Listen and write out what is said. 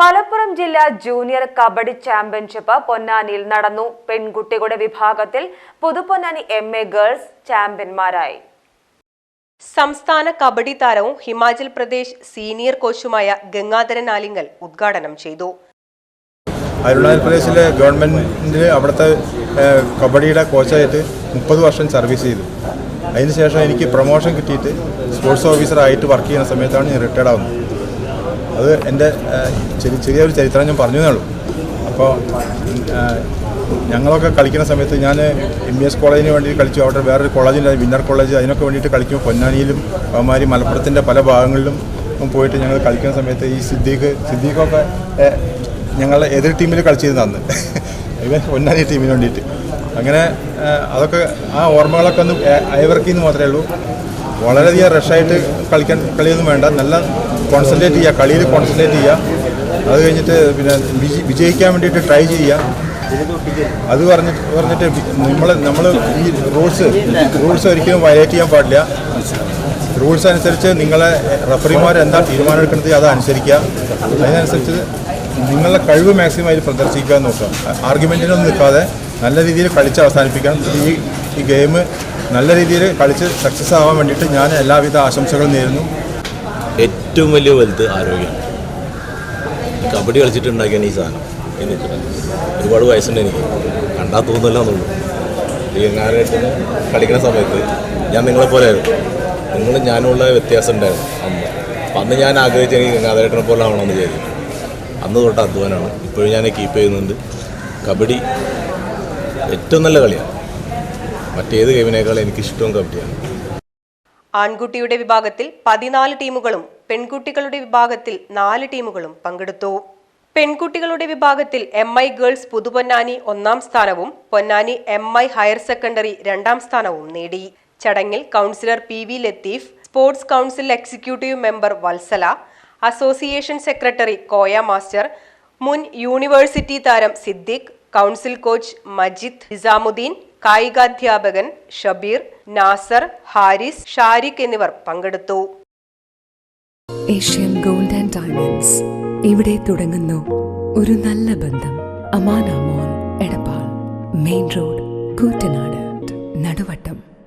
മലപ്പുറം ജില്ലാ junior kabaddi championship പൊന്നാനിയിൽ നടന്നു. പെൺകുട്ടികളുടെ വിഭാഗത്തിൽ പുതുപൊന്നാനി എം എ ഗേൾസ് ചാമ്പ്യന്മാരായി. സംസ്ഥാന കബഡി താരവും ഹിമാചൽ പ്രദേശ് സീനിയർ കോച്ചുമായ ഗംഗാധരൻ ആലിംഗൽ ഉദ്ഘാടനം ചെയ്തു. അരുണാചൽ പ്രദേശിലെ ഗവൺമെന്റിൽ അവിടുത്തെ കബഡിയുടെ കോച്ചായിട്ട് മുപ്പത് വർഷം സർവീസ് ചെയ്തു. അതിനുശേഷം എനിക്ക് പ്രൊമോഷൻ കിട്ടിയിട്ട് സ്പോർട്സ് ഓഫീസറായിട്ട് വർക്ക് ചെയ്യുന്ന സമയത്താണ് ഞാൻ റിട്ടയർഡ് ആവുന്നത്. അത് എന്റെ ചെറിയ ചെറിയൊരു ചരിത്രം ഞാൻ പറഞ്ഞു തന്നുള്ളൂ അപ്പോൾ ഞങ്ങളൊക്കെ കളിക്കുന്ന സമയത്ത് ഞാൻ എം ബി എസ് കോളേജിന് വേണ്ടി കളിച്ചു. അവിടെ വേറൊരു കോളേജില്ല വിന്നർ കോളേജ്. അതിനൊക്കെ വേണ്ടിയിട്ട് കളിക്കും. പൊന്നാനിയിലും അവന്മാരി മലപ്പുറത്തിന്റെ പല ഭാഗങ്ങളിലും പോയിട്ട് ഞങ്ങൾ കളിക്കുന്ന സമയത്ത് ഈ സിദ്ദീഖ് സിദ്ദീഖൊക്കെ ഞങ്ങളുടെ എതിർ ടീമിൽ കളിച്ചിരുന്നു അന്ന്. ഇവൻ പൊന്നാനി ടീമിന് വേണ്ടിയിട്ട്. അങ്ങനെ അതൊക്കെ ആ ഓർമ്മകളൊക്കെ ഒന്ന് അയവർക്കിന്ന് മാത്രമേ ഉള്ളൂ. വളരെയധികം റഷായിട്ട് കളിക്കാൻ കളിയൊന്നും വേണ്ട. നല്ല കോൺസെൻട്രേറ്റ് ചെയ്യുക കളിയിൽ കോൺസെൻട്രേറ്റ് ചെയ്യുക. അത് കഴിഞ്ഞിട്ട് പിന്നെ വിജ- വിജയിക്കാൻ വേണ്ടിയിട്ട് ട്രൈ ചെയ്യുക. അത് പറഞ്ഞിട്ട് പറഞ്ഞിട്ട് നമ്മൾ നമ്മൾ ഈ റൂൾസ് റൂൾസ് ഒരിക്കലും വയലേറ്റ് ചെയ്യാൻ പാടില്ല. റൂൾസ് അനുസരിച്ച് നിങ്ങളെ റഫറിമാർ എന്താ തീരുമാനം എടുക്കുന്നത് അത് അനുസരിക്കുക. അതിനനുസരിച്ച് നിങ്ങളുടെ കഴിവ് മാക്സിമം അതിൽ പ്രദർശിക്കുക നോക്കുക. ആർഗ്യുമെന്റിനൊന്നും നിൽക്കാതെ നല്ല രീതിയിൽ കളിച്ച് അവസാനിപ്പിക്കണം. ഈ ഈ ഗെയിം നല്ല രീതിയിൽ കളിച്ച് സക്സസ് ആവാൻ വേണ്ടിയിട്ട് ഞാൻ എല്ലാവിധ ആശംസകളും നേരുന്നു. ഏറ്റവും വലിയ വലുത് ആരോഗ്യമാണ്. കബഡി കളിച്ചിട്ടുണ്ടാക്കിയാണ് ഈ സാധനം. എന്നിട്ട് ഒരുപാട് വയസ്സുണ്ട് എനിക്ക്. കണ്ടാൽ തോന്നില്ല എന്നുള്ളൂ ഈ കളിക്കുന്ന സമയത്ത് ഞാൻ നിങ്ങളെ പോലെ നിങ്ങൾ ഞാനുള്ള വ്യത്യാസം ഉണ്ടായിരുന്നു അന്ന്. അപ്പം അന്ന് ഞാൻ ആഗ്രഹിച്ച എനിക്ക് ഗംഗാധരേട്ടനെ പോലെ ആവണമെന്ന് വിചാരിച്ചു. അന്ന് തൊട്ട് അധ്വാനമാണ് ഇപ്പോഴും ഞാൻ കീപ്പ് ചെയ്യുന്നുണ്ട്. കബഡി ഏറ്റവും നല്ല കളിയാണ്. മറ്റേത് ഗെയിമിനേക്കാൾ എനിക്കിഷ്ടവും കബഡിയാണ്. ആൺകുട്ടിയുടെ വിഭാഗത്തിൽ പതിനാല് ടീമുകളും പെൺകുട്ടികളുടെ വിഭാഗത്തിൽ നാല് ടീമുകളും പങ്കെടുത്തു. പെൺകുട്ടികളുടെ വിഭാഗത്തിൽ എം ഐ ഗേൾസ് പുതുപൊന്നാനി ഒന്നാം സ്ഥാനവും Ponnani M I higher secondary രണ്ടാം സ്ഥാനവും നേടി. ചടങ്ങിൽ councillor P V Latheef sports council executive member Vatsala association secretary Koya master മുൻ യൂണിവേഴ്സിറ്റി താരം സിദ്ദിഖ് കൗൺസിൽ കോച്ച് മജിദ് നിസാമുദ്ദീൻ കായികാധ്യാപകൻ ഷബീർ നാസർ ഹാരിസ് ഷാരിഖ് എന്നിവർ പങ്കെടുത്തു. Asian gold and diamonds. ഇവിടെ തുടങ്ങുന്നു ഒരു നല്ല ബന്ധം. Amana mall Edappal. Main road Koottanad. Naduvattam.